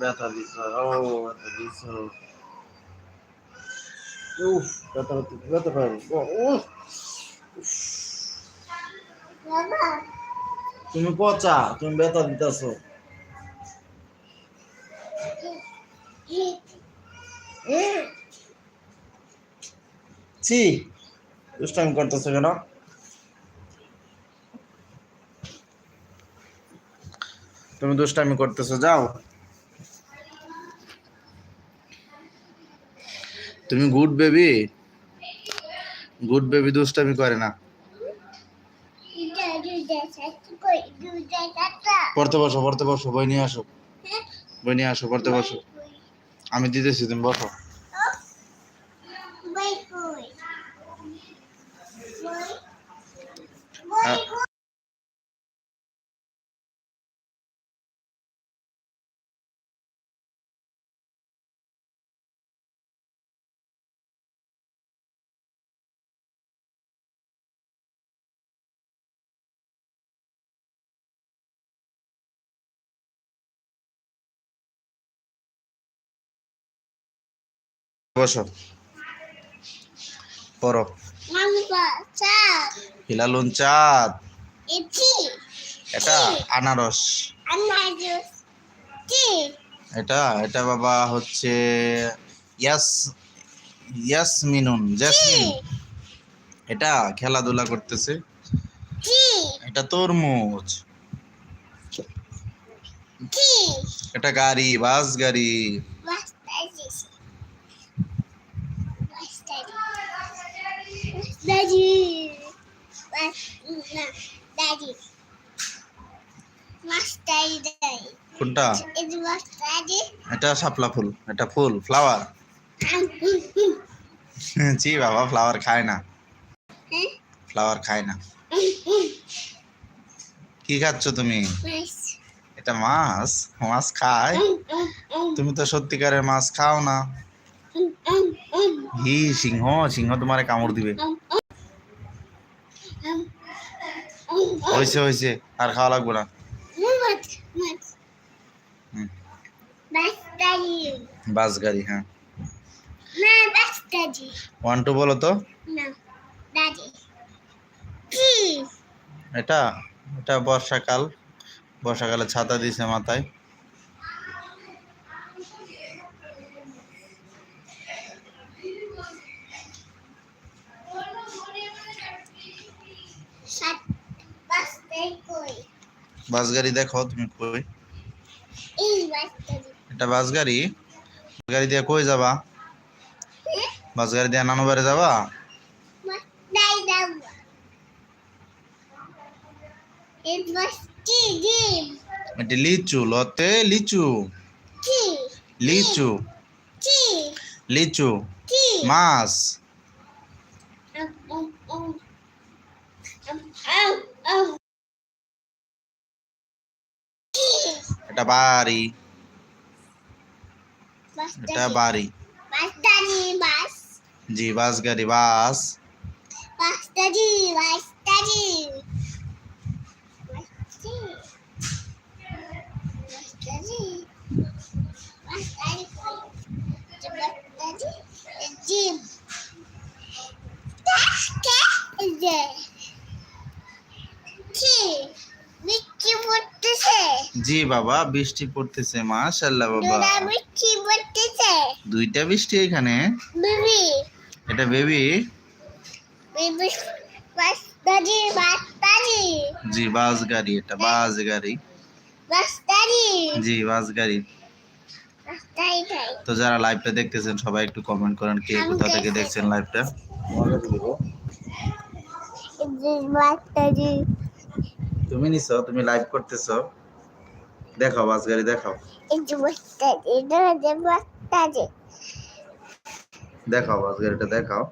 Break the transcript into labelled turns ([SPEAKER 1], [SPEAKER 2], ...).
[SPEAKER 1] ব্যথা দিছ ও ব্যথা দিছ উফ ব্যথা হতে ব্যথা পাই উফ তুমি পচা, তুমি ব্যথা দিতেছ। ছি, দুষ্টামি করতেছো কেন? তুমি দুষ্টামি করতেছো, যাও। তুমি গুড বেবি গুড বেবি দুষ্টামি করে না। পড়তে বসো পড়তে বসো, বই নিয়ে আসো। বই নিয়ে আসো, পড়তে বসো। আমি দিতেছি, তুমি বসো। বসো। পড়ো। হিলালুন চাঁদ।
[SPEAKER 2] এটা
[SPEAKER 1] আনারস। এটা এটা বাবা হচ্ছে ইয়াস, ইয়াসমিনুন, জাসমিন। এটা খেলাধুলা করতেছে। এটা তরমুজ। এটা গাড়ি, বাস গাড়ি।
[SPEAKER 2] মাস্টারি দাই
[SPEAKER 1] কোনটা?
[SPEAKER 2] এটা মাস্টারি
[SPEAKER 1] এটা শাপলা ফুল এটা ফুল ফ্লাওয়ার জি বাবা ফ্লাওয়ার খায় না। ফ্লাওয়ার খায় না। কি খাচ্ছ তুমি? এটা মাছ মাছ খায়? তুমি তো সত্যিকারের মাছ খাও না। হি সিংহ সিংহ তোমারে কামড় দিবে। হয়েছে হয়েছে আর খাওয়া লাগবে না। বাস গাড়ি হ্যাঁ। ওয়ান টু বলো তো। এটা এটা বর্ষাকাল। বর্ষাকালে ছাতা দিছে মাথায়। বাস গাড়ি দেখো তুমি কই? এটা বাস গাড়ি গাড়ি দিয়ে কই যাবা? বাস গাড়ি দিয়ে নানু বাড়ি যাবা? এটি লিচু লতে লিচু। লিচু। লিচু। মাছ। এটা বাড়ি এটা
[SPEAKER 2] বাস্তাজি
[SPEAKER 1] বাড়ি
[SPEAKER 2] বাস্তাজি বাস
[SPEAKER 1] জি বাস গাড়ি বাস
[SPEAKER 2] বাস্তাজি বাস্তাজি বাস্তাজি বাস্তাজি বাস্তাজি বাস্তাজি জিম কে যে কি বিচ্ছি পড়তেছে
[SPEAKER 1] জি বাবা বৃষ্টি পড়তেছে মাশাল্লাহ বাবা।
[SPEAKER 2] বিচ্ছি পড়তেছে।
[SPEAKER 1] দুইটা বৃষ্টি এখানে?
[SPEAKER 2] বিবি।
[SPEAKER 1] এটা বেবি?
[SPEAKER 2] বিবি বাস্তাজি বাস্তাজি
[SPEAKER 1] জি বাস গাড়ি এটা বাস গাড়ি।
[SPEAKER 2] বাস্তাজি
[SPEAKER 1] জি বাস গাড়ি। তো যারা লাইভটা দেখতেছেন সবাই একটু কমেন্ট করেন কে কোথা থেকে দেখছেন লাইভটা? তুমি নিছো তুমি লাইভ করতেছো। দেখাও বাস গাড়ি দেখাও। দেখাও বাস গাড়িটা দেখাও।